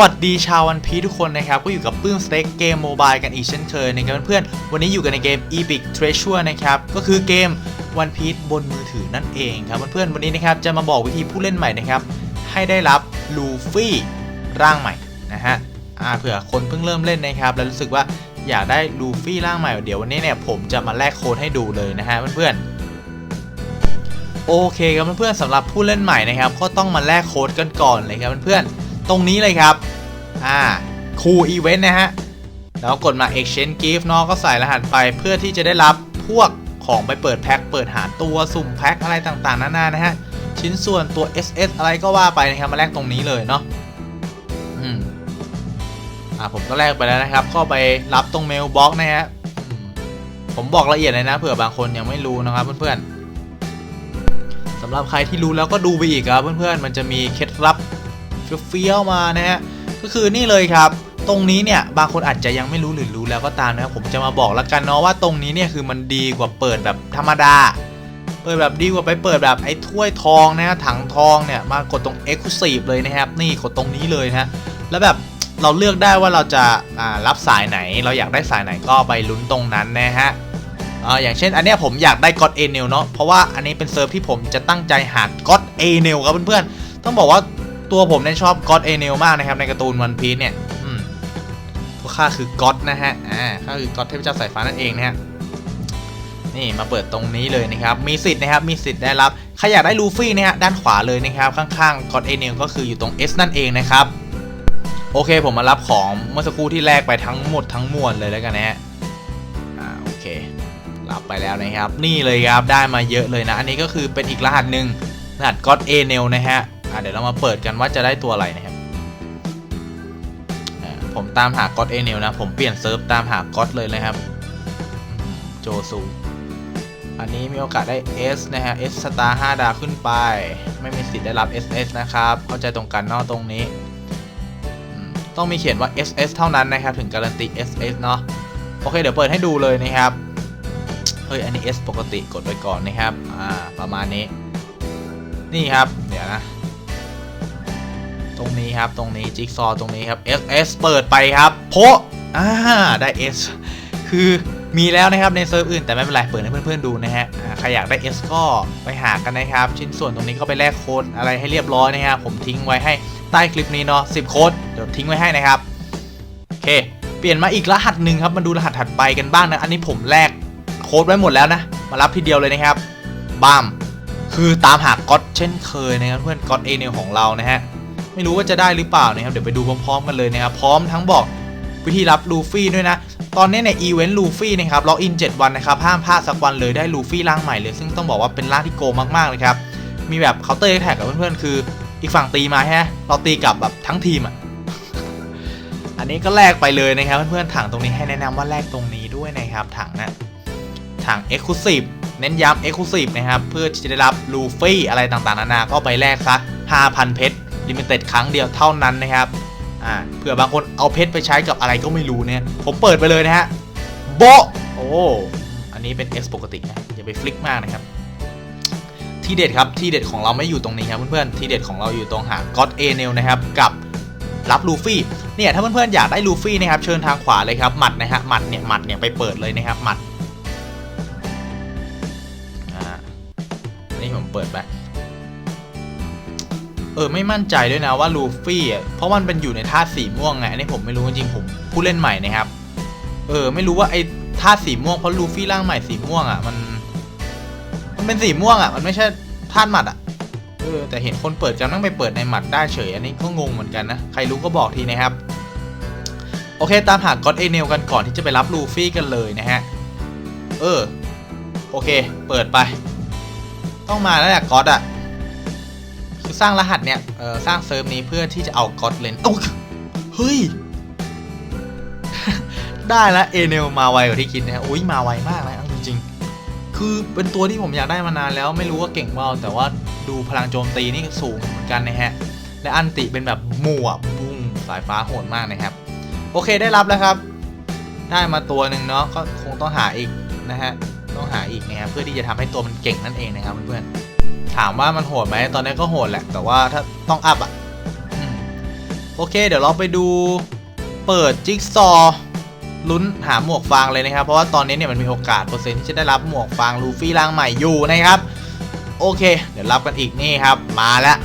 วัสดีชาววันพีทุกคนนะครับ ก็อยู่กับปื้มสเต็กเกมโมบายกันอีกเช่นเคยนะครับเพื่อนๆวันนี้อยู่กันในเกม Epic Treasure นะครับ ก็คือเกม One Piece บนมือถือนั่นเองครับเพื่อนๆวันนี้นะครับจะมาบอกวิธีผู้เล่นใหม่นะครับ ให้ได้รับลูฟี่ร่างใหม่นะฮะอ่าเผื่อคนเพิ่งเริ่มเล่นนะครับ แล้วรู้สึกว่าอยากได้ลูฟี่ร่างใหม่เดี๋ยววันนี้เนี่ยผมจะมาแลกโค้ดให้ดูเลยนะฮะเพื่อนๆโอเคครับเพื่อนๆสำหรับผู้เล่นใหม่นะครับ ก็ต้องมาแลกโค้ดกันก่อนเลยครับเพื่อนๆ ตรงนี้เลยครับ อ่าคูอีเวนต์นะฮะ แล้วกดมา exchange gift เนาะก็ใส่รหัสไปเพื่อที่จะได้รับพวกของไปเปิดแพ็คเปิดหาตัวสุ่มแพ็คอะไรต่างๆนานานะฮะ ชิ้นส่วนตัว SS อะไรก็ว่าไปนะครับมาแลกตรงนี้เลยเนาะอืมอ่าผมก็แลกไปแล้วนะครับ ก็ไปรับตรงเมลบ็อกนะฮะผมบอกละเอียดเลยนะเผื่อบางคนยังไม่รู้นะครับเพื่อนๆสำหรับใครที่รู้แล้วก็ดูไปอีกครับเพื่อนๆมันจะมีเคล็ดลับ เฟี้ยวๆมานะฮะก็คือนี่เลยครับ ตรงนี้เนี่ยบางคนอาจจะยังไม่รู้หรือรู้แล้วก็ตามนะครับผมจะมาบอกล้วกันเนาะว่าตรงนี้เนี่ยคือมันดีกว่าเปิดแบบธรรมดา เปิดแบบดีกว่าไปเปิดแบบไอ้ถ้วยทองนะฮะถังทองเนี่ยมากดตรง Exclusive เลยนะครับ นี่กดตรงนี้เลยนะแล้วแบบเราเลือกได้ว่าเราจะารับสายไหน เราอยากได้สายไหนก็ไปลุ้นตรงนั้นนะฮะอ่าอย่างเช่นอันนี้ผมอยากได้ก็อดเอเนลเนาะเพราะว่าอันนี้เป็นเซิร์ฟที่ผมจะตั้งใจหาก็อดเอเนลครับเพื่อนๆต้องบอกว่า ตัวผมเนี่ยชอบก็อดเอเนลมากนะครับในการ์ตูนวันพีซเนี่ยตัวข้าคือก็อดนะฮะ อ่าข้าคือก็อดเทพเจ้าสายฟ้านั่นเองนะฮะ นี่มาเปิดตรงนี้เลยนะครับ มีสิทธิ์นะครับ มีสิทธิ์ได้รับ ใครอยากได้ลูฟี่นะฮะด้านขวาเลยนะครับ ข้างๆก็อดเอเนลก็คืออยู่ตรง S นั่นเองนะครับ โอเคผมมารับของเมื่อสักครู่ที่แลกไปทั้งหมดทั้งมวลเลยแล้วกันนะฮะ อ่าโอเครับไปแล้วนะครับ นี่เลยครับได้มาเยอะเลยนะ อันนี้ก็คือเป็นอีกรหัสหนึ่งรหัส God A n e l นะฮะ อะเดี๋ยวเรามาเปิดกันว่าจะได้ตัวอะไรนะครับผมตามหา God A n e l นลนะ ผมเปลี่ยนเซิร์ฟตามหา God เลยนะครับ โจซู อันนี้มีโอกาสได้ S นะฮะ S สตาร์5ดาวขึ้นไป ไม่มีสิทธิ์ได้รับ SS นะครับ เข้าใจตรงกันนอกตรงนี้ ต้องมีเขียนว่า SS เท่านั้นนะครับ ถึงการันตี SS เนาะโอเค เดี๋ยวเปิดให้ดูเลยนะครับ เฮ้ย อันนี้ S ปกติกดไปก่อนนะครับ อ่า ประมาณนี้ นี่ครับ เดี๋ยวนะ รงนี้ครับ ตรงนี้จิ๊กซอตรงนี้ครับ S S เปิดไปครับโพะอ่าได้ S คือมีแล้วนะครับในเซิร์ฟอื่นแต่ไม่เป็นไรเปิดให้เพื่อนๆดูนะฮะใครอยากได้ S ก็ไปหากันนะครับ ชิ้นส่วนตรงนี้ก็ไปแลกโค้ดอะไรให้เรียบร้อยนะครับผมทิ้งไว้ให้ใต้คลิปนี้เนาะ10 โค้ดเดี๋ยวทิ้งไว้ให้นะครับโอเค เปลี่ยนมาอีกรหัสหนึ่งครับมาดูรหัสถัดไปกันบ้างนะอันนี้ผมแลกโค้ดไว้หมดแล้วนะ มารับทีเดียวเลยนะครับบ้ามคือตามหาก๊อตเช่นเคยนะครับเพื่อนก๊อตเอเนของเรานะฮะ ไม่รู้ว่าจะได้หรือเปล่านะครับเดี๋ยวไปดูพร้อมๆกันเลยนะครับพร้อมทั้งบอกวิธีรับลูฟี่ด้วยนะ ตอนนี้ในอีเวนต์ลูฟี่นะครับล็อกอิน 7 วันนะครับห้ามพลาดสักวันเลยได้ลูฟี่ร่างใหม่เลย ซึ่งต้องบอกว่าเป็นร่างที่โกมากๆเลยครับ มีแบบเคาน์เตอร์แท็กกับเพื่อนๆ คือ อีกฝั่งตีมาฮะเราตีกลับแบบทั้งทีมอะอันนี้ก็แลกไปเลยนะครับเพื่อนๆถังตรงนี้ให้แนะนำว่าแลกตรงนี้ด้วยนะครับถังนะถัง Exclusive เน้นย้ำ Exclusive นะครับเพื่อจะได้รับลูฟี่อะไรต่างๆนานาก็ไปแลกซะ5,000 เพชร ลิมิเต็ดครั้งเดียวเท่านั้นนะครับอ่าเผื่อบางคนเอาเพชรไปใช้กับอะไรก็ไม่รู้เนี่ยผมเปิดไปเลยนะฮะโบะโอ้อันนี้เป็น S ปกตินะอย่าไปฟลิกมากนะครับ ที่เด็ดครับที่เด็ดของเราไม่อยู่ตรงนี้ครับเพื่อนๆที่เด็ดของเราอยู่ตรงหา God A n e l นลนะครับกับรับลูฟี่เนี่ยถ้าเพื่อนๆอยากได้ลูฟี่นะครับเชิญทางขวาเลยครับหมัดนะฮะหมัดเนี่ยหมัดเนี่ยไปเปิดเลยนะครับหมัดอ่านี่ผมเปิดไป เออไม่มั่นใจด้วยนะว่าลูฟี่อะเพราะมันเป็นอยู่ในธาสีม่วงไงอันนี้ผมไม่รู้จริงผมผู้เล่นใหม่นะครับ เออ ไม่รู้ว่าไอ้ธาสีม่วงเพราะลูฟี่ร่างใหม่สีม่วงอะมัน มันเป็นสีม่วงอะ มันไม่ใช่ธาหมัดอะเออแต่เห็นคนเปิดกันต้องไปเปิดในหมัดได้เฉย อันนี้ก็งงเหมือนกันนะ ใครรู้ก็บอกทีนะครับ โอเค ตามหาก็อดเอเนลกันก่อนที่จะไปรับลูฟี่กันเลยนะฮะเออ โอเค เปิดไป ต้องมาแล้วแหละก็อดอะ สร้างรหัสเนี่ยเออสร้างเซิร์ฟนี้เพื่อที่จะเอาก็อดเลนโอ้ยเฮ้ย ได้แล้วเอเนลมาไวกว่าที่คิดนะฮะอุ้ยมาไวมากนะจริงๆ คือเป็นตัวที่ผมอยากได้มานานแล้วไม่รู้ว่าเก่งเปล่าแต่ว่าดูพลังโจมตีนี่สูงเหมือนกันนะฮะ และอันติเป็นแบบหมู่อะบุ้งสายฟ้าโหดมากนะครับ โอเคได้รับแล้วครับ ได้มาตัวหนึ่งเนาะก็คงต้องหาอีกนะฮะต้องหาอีกนะครับเพื่อที่จะทำให้ตัวมันเก่งนั่นเองนะครับเพื่อนๆ ถามว่ามันโหดไหมตอนนี้ก็โหดแหละ แต่ว่าถ้าต้องอัพอะอืมโอเค เดี๋ยวเราไปดูเปิดจิ๊กซอว์ลุ้นหาหมวกฟางเลยนะครับ เพราะว่าตอนนี้เนี่ยมันมีโอกาสเปอร์เซ็นต์ที่จะได้รับหมวกฟางลูฟี่ร่างใหม่อยู่นะครับ โอเค เดี๋ยวรับกันอีกนี่ครับ มาแล้ว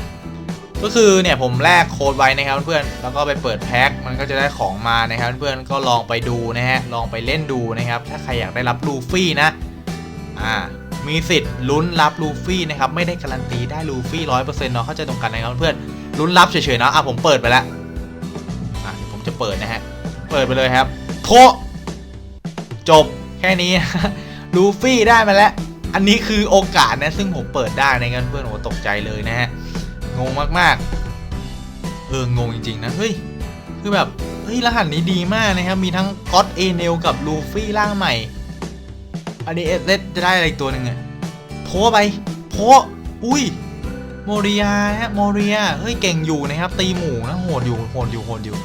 ก็คือเนี่ยผมแลกโค้ดไว้นะครับเพื่อนๆแล้วก็ไปเปิดแพ็คมันก็จะได้ของมานะครับเพื่อนๆก็ลองไปดูนะฮะลองไปเล่นดูนะครับ ถ้าใครอยากได้รับลูฟี่นะอ่า มีสิทธิ์ลุ้นรับลูฟี่นะครับไม่ได้การันตีได้ลูฟี่ร้อยเปอร์เซ็นต์เนาะเข้าใจตรงกันนะครับเพื่อนลุ้นรับเฉยๆเนาะอะผมเปิดไปแล้วอะผมจะเปิดนะฮะเปิดไปเลยครับโคจบแค่นี้ลูฟี่ได้มาแล้ว อันนี้คือโอกาสนะซึ่งผมเปิดได้ในะครับเพื่อนโอ้ตกใจเลยนะฮะงงมากๆเอองงจริงๆนะเฮ้ยคือแบบเฮ้ยรหัสนี้ดีมากนะครับมีทั้งก็อตเอเนลกับลูฟี่ร่างใหม่ อันนี้เอสจะได้อะไรอีกตัวหนึ่งอะโพไปโพอุ้ยโมเรียฮะโมเรียเฮ้ยเก่งอยู่นะครับ ตีหมูนะโหดอยู่โหดอยู่โหดอยู่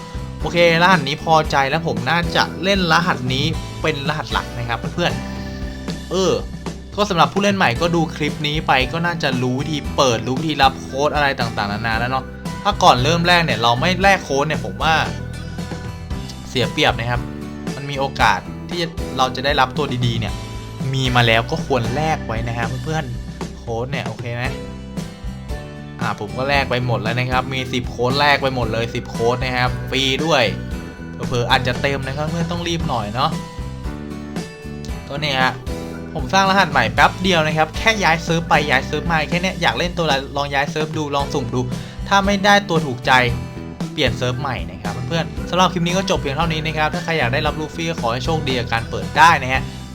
โอเครหัสนี้พอใจแล้วผมน่าจะเล่นรหัสนี้เป็นรหัสหลักนะครับเพื่อนๆเออก็สำหรับผู้เล่นใหม่ก็ดูคลิปนี้ไปก็น่าจะรู้วิธีเปิดรู้วิธีรับโค้ดอะไรต่างๆนานาแล้วเนาะถ้าก่อนเริ่มแรกเนี่ยเราไม่แลกโค้ดเนี่ยผมว่าเสียเปรียบนะครับ มันมีโอกาสที่เราจะได้รับตัวดีๆเนี่ย มีมาแล้วก็ควรแลกไว้นะครับเพื่อนๆโค้ดเนี่ยโอเคไหมอ่าผมก็แลกไปหมดแล้วนะครับ มี 10 โค้ดแลกไปหมดเลย 10 โค้ดนะครับฟรีด้วยเผลอๆอาจจะเต็มนะครับเพื่อนต้องรีบหน่อยเนาะก็เนี่ยฮะผมสร้างรหัสใหม่แป๊บเดียวนะครับ แค่ย้ายเซิร์ฟไปย้ายเซิร์ฟมาแค่นี้อยากเล่นตัวอะไรลองย้ายเซิร์ฟดูลองสุ่มดู ถ้าไม่ได้ตัวถูกใจเปลี่ยนเซิร์ฟใหม่นะครับเพื่อนๆสำหรับคลิปนี้ก็จบเพียงเท่านี้นะครับ ถ้าใครอยากได้รับลูฟี่ก็ขอให้โชคดีกับการเปิดได้นะฮะ